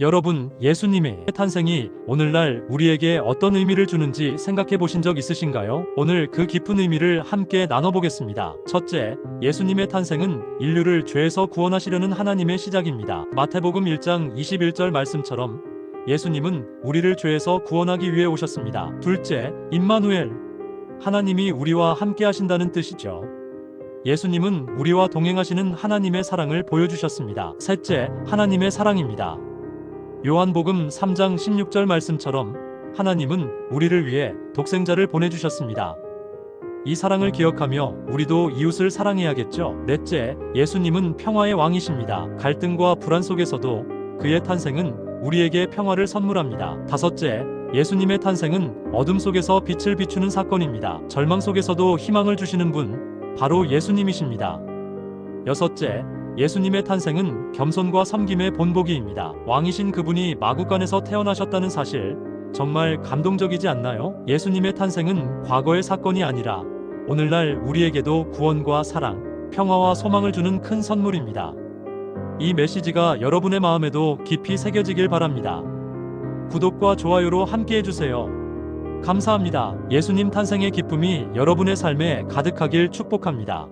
여러분, 예수님의 탄생이 오늘날 우리에게 어떤 의미를 주는지 생각해 보신 적 있으신가요? 오늘 그 깊은 의미를 함께 나눠보겠습니다. 첫째, 예수님의 탄생은 인류를 죄에서 구원하시려는 하나님의 시작입니다. 마태복음 1장 21절 말씀처럼 예수님은 우리를 죄에서 구원하기 위해 오셨습니다. 둘째, 임마누엘. 하나님이 우리와 함께 하신다는 뜻이죠. 예수님은 우리와 동행하시는 하나님의 사랑을 보여주셨습니다. 셋째, 하나님의 사랑입니다. 요한복음 3장 16절 말씀처럼 하나님은 우리를 위해 독생자를 보내주셨습니다. 이 사랑을 기억하며 우리도 이웃을 사랑해야겠죠. 넷째, 예수님은 평화의 왕이십니다. 갈등과 불안 속에서도 그의 탄생은 우리에게 평화를 선물합니다. 다섯째, 예수님의 탄생은 어둠 속에서 빛을 비추는 사건입니다. 절망 속에서도 희망을 주시는 분, 바로 예수님이십니다. 여섯째, 예수님의 탄생은 겸손과 섬김의 본보기입니다. 왕이신 그분이 마구간에서 태어나셨다는 사실, 정말 감동적이지 않나요? 예수님의 탄생은 과거의 사건이 아니라 오늘날 우리에게도 구원과 사랑, 평화와 소망을 주는 큰 선물입니다. 이 메시지가 여러분의 마음에도 깊이 새겨지길 바랍니다. 구독과 좋아요로 함께 해주세요. 감사합니다. 예수님 탄생의 기쁨이 여러분의 삶에 가득하길 축복합니다.